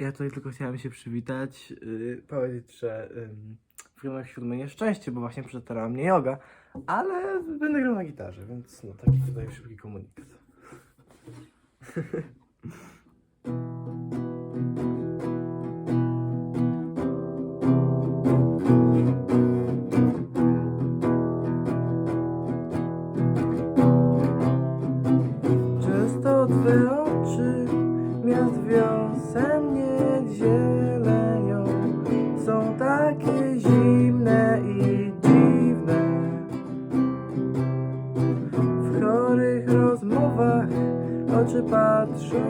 Ja tutaj tylko chciałem się przywitać, yy, powiedzieć, że yy, w ramach siódme nieszczęście, bo właśnie przetarła mnie yoga, ale będę grał na gitarze, więc no taki tutaj szybki komunikat. Chorych rozmowach oczy patrzą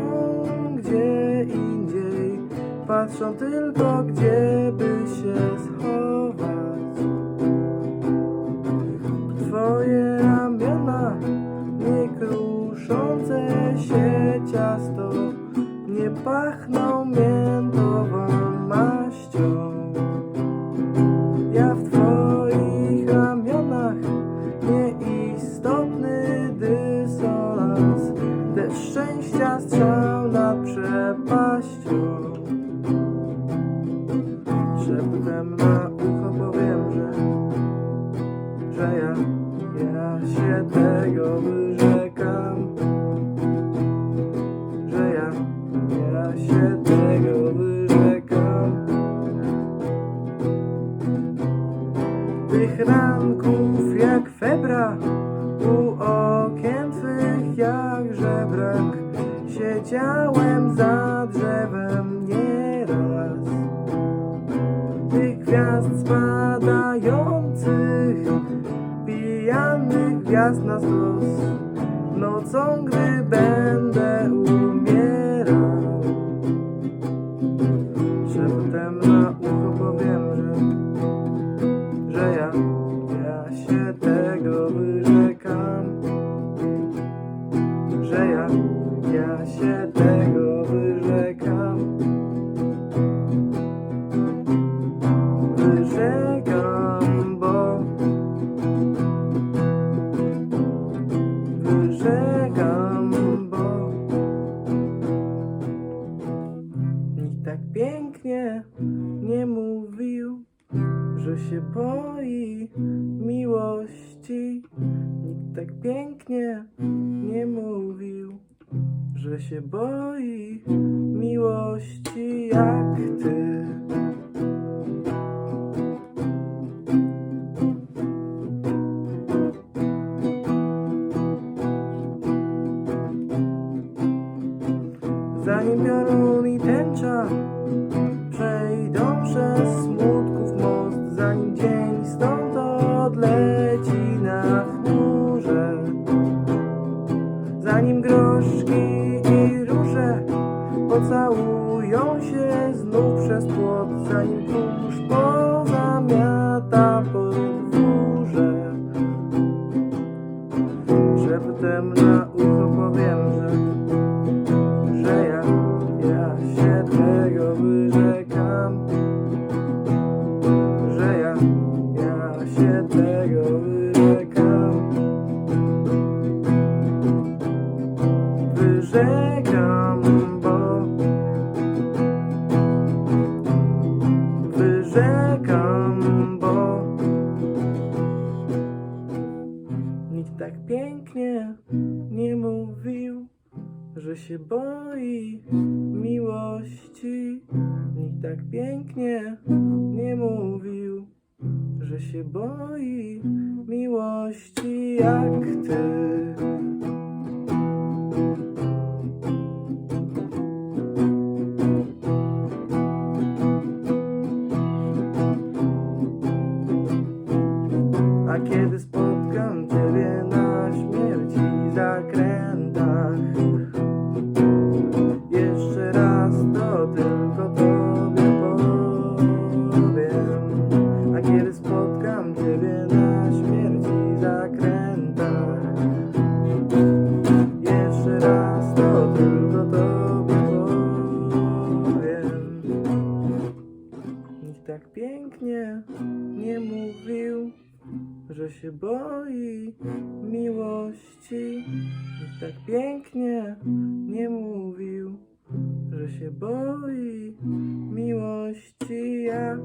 gdzie indziej, patrzą tylko gdzie by się schować. Twoje ramiona nie kruszące się ciasto nie pachną miętową się tego wyrzekam. Tych ranków jak febra, u okien twych jak żebrak, siedziałem za drzewem nieraz tych gwiazd spadających, pijanych gwiazd na stos, nocą, gdy będę umierał. Ja się tego wyrzekam. wyrzekam, bo wyrzekam, bo nikt tak pięknie nie mówił, że się boi miłości. Nikt tak pięknie nie mówił, że się boi miłości jak ty. Zanim piorun i tęcza przejdą przez smutków most, zanim dzień stąd odleci pocałują się znów przez płot, zanim kurz pozamiata podwórze. Szeptem na ucho powiem, że że ja, ja się tego wyrzekam, że ja, ja się tego wyrzekam, wyrzekam, się boi miłości. Nikt tak pięknie nie mówił, że się boi miłości jak ty. A kiedy spotkam nie mówił że się boi miłości. Nikt tak pięknie nie mówił, że się boi miłości ja.